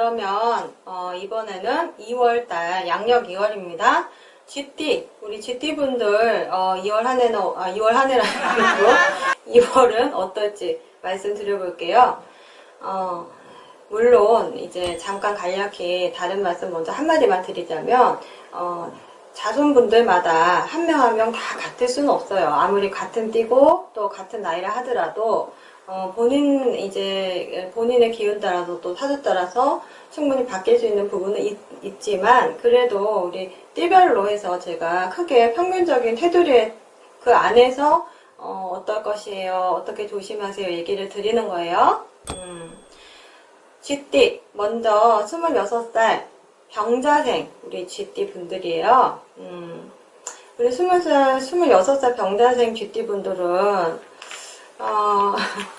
그러면 어, 이번에는 2월달 양력 2월입니다. GT 우리 GT 분들 어, 2월 한 해는 어- 아, 2월 한 아니고 2월은 어떨지 말씀드려볼게요. 어, 물론 이제 잠깐 간략히 다른 말씀 먼저 한 마디만 드리자면 어, 자손분들마다 한 명 한 명 다 같을 수는 없어요. 아무리 같은 띠고 또 같은 나이라 하더라도 어, 본인 이제 본인의 기운 따라서 또 사주 따라서 충분히 바뀔 수 있는 부분은 있, 지만 그래도 우리 띠별로 해서 제가 크게 평균적인 테두리 그 안에서 어, 어떨 것이에요, 어떻게 조심하세요 얘기를 드리는 거예요. 음. 쥐띠 먼저 26살 병자생 우리 쥐띠 분들이에요. 음, 우리 20살, 26살 병자생 쥐띠 분들은 어,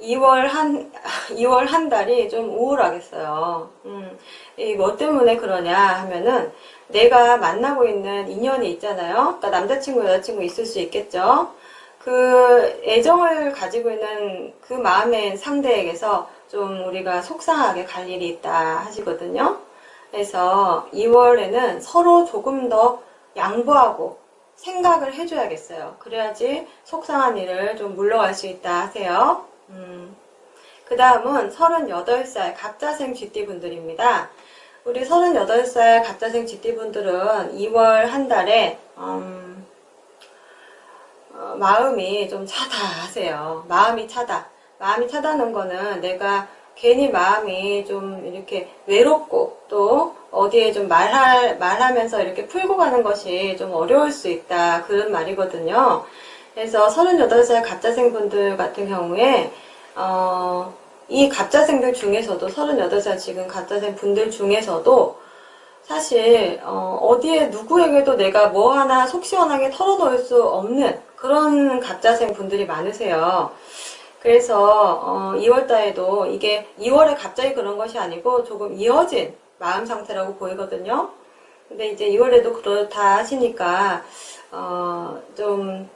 2월 한 2월 한 달이 좀 우울하겠어요. 음, 이뭐 때문에 그러냐 하면은 내가 만나고 있는 인연이 있잖아요. 그러니까 남자친구 여자친구 있을 수 있겠죠. 그 애정을 가지고 있는 그 마음의 상대에게서 좀 우리가 속상하게 갈 일이 있다 하시거든요. 그래서 2월에는 서로 조금 더 양보하고 생각을 해줘야겠어요. 그래야지 속상한 일을 좀 물러갈 수 있다 하세요. 음. 그 다음은 38살 갑자생 쥐띠 분들입니다. 우리 38살 갑자생 쥐띠 분들은 2월 한 달에, 음, 어, 마음이 좀 차다 하세요. 마음이 차다. 마음이 차다는 거는 내가 괜히 마음이 좀 이렇게 외롭고 또 어디에 좀 말할, 말하면서 이렇게 풀고 가는 것이 좀 어려울 수 있다. 그런 말이거든요. 그래서 38살 갑자생 분들 같은 경우에, 어, 이 갑자생들 중에서도 38살 지금 갑자생 분들 중에서도 사실 어, 디에 누구에게도 내가 뭐 하나 속 시원하게 털어놓을 수 없는 그런 갑자생 분들이 많으세요. 그래서 어, 2월달에도 이게 2월에 갑자기 그런 것이 아니고 조금 이어진 마음 상태라고 보이거든요. 근데 이제 2월에도 그렇다 하시니까 어, 좀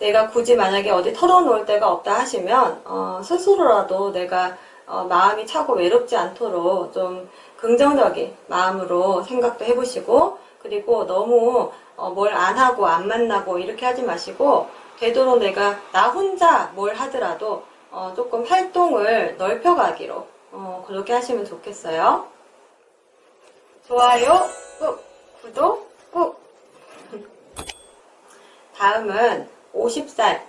내가 굳이 만약에 어디 털어놓을 데가 없다 하시면 어, 스스로라도 내가 어, 마음이 차고 외롭지 않도록 좀 긍정적인 마음으로 생각도 해보시고 그리고 너무 어, 뭘 안 하고 안 만나고 이렇게 하지 마시고 되도록 내가 나 혼자 뭘 하더라도 어, 조금 활동을 넓혀가기로 어, 그렇게 하시면 좋겠어요. 좋아요 꾹 구독 꾹 다음은 50살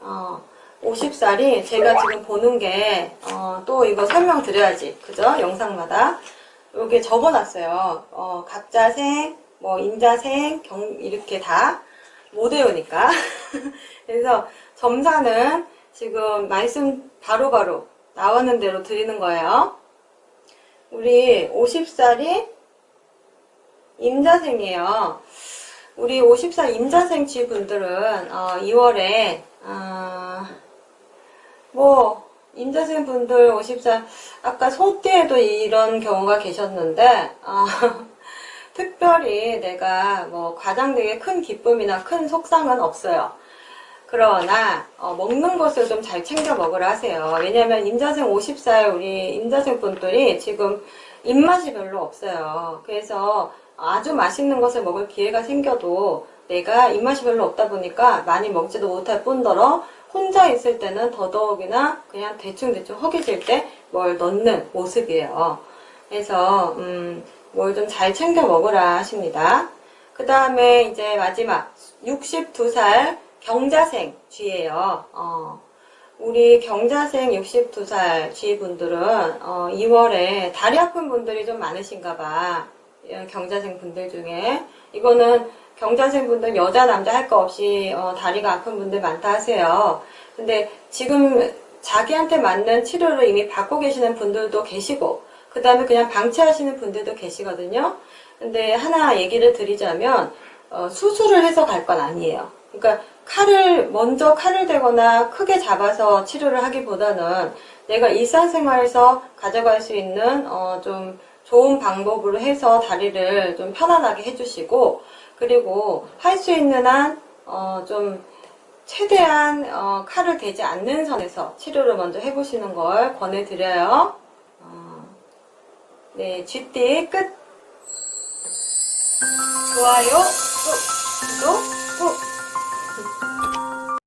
어, 50살이 제가 지금 보는 게, 어, 또 이거 설명드려야지. 그죠? 영상마다. 여기 적어놨어요. 어, 갑자생, 뭐, 임자생, 경, 이렇게 다 못 외우니까. 그래서 점사는 지금 말씀 바로바로 나오는 대로 드리는 거예요. 우리 50살이 임자생이에요. 우리 50살 임자생 지 분들은, 어, 2월에, 어, 뭐 임자생 분들 54 아까 소띠에도 이런 경우가 계셨는데 아, 특별히 내가 뭐 과장되게 큰 기쁨이나 큰 속상은 없어요. 그러나 어, 먹는 것을 좀 잘 챙겨 먹으라 하세요. 왜냐하면 임자생 50살 우리 임자생 분들이 지금 입맛이 별로 없어요. 그래서 아주 맛있는 것을 먹을 기회가 생겨도 내가 입맛이 별로 없다 보니까 많이 먹지도 못할 뿐더러 혼자 있을 때는 더더욱이나 그냥 대충대충 허기질 때 뭘 넣는 모습이에요. 그래서 음, 뭘 좀 잘 챙겨 먹으라 하십니다. 그 다음에 이제 마지막 62살 경자생 쥐예요. 어, 우리 경자생 62살 쥐 분들은 어, 2월에 다리 아픈 분들이 좀 많으신가 봐. 예, 경자생 분들 중에 이거는 경자생 분들 여자 남자 할 거 없이 어, 다리가 아픈 분들 많다 하세요. 근데 지금 자기한테 맞는 치료를 이미 받고 계시는 분들도 계시고 그 다음에 그냥 방치하시는 분들도 계시거든요. 근데 하나 얘기를 드리자면 어, 수술을 해서 갈 건 아니에요. 그러니까 칼을 먼저 칼을 대거나 크게 잡아서 치료를 하기보다는 내가 일상생활에서 가져갈 수 있는 어, 좀 좋은 방법으로 해서 다리를 좀 편안하게 해주시고 그리고 할 수 있는 한, 어, 좀, 최대한 어, 칼을 대지 않는 선에서 치료를 먼저 해보시는 걸 권해드려요. 어, 네, 쥐띠 끝. 좋아요, 또 구독,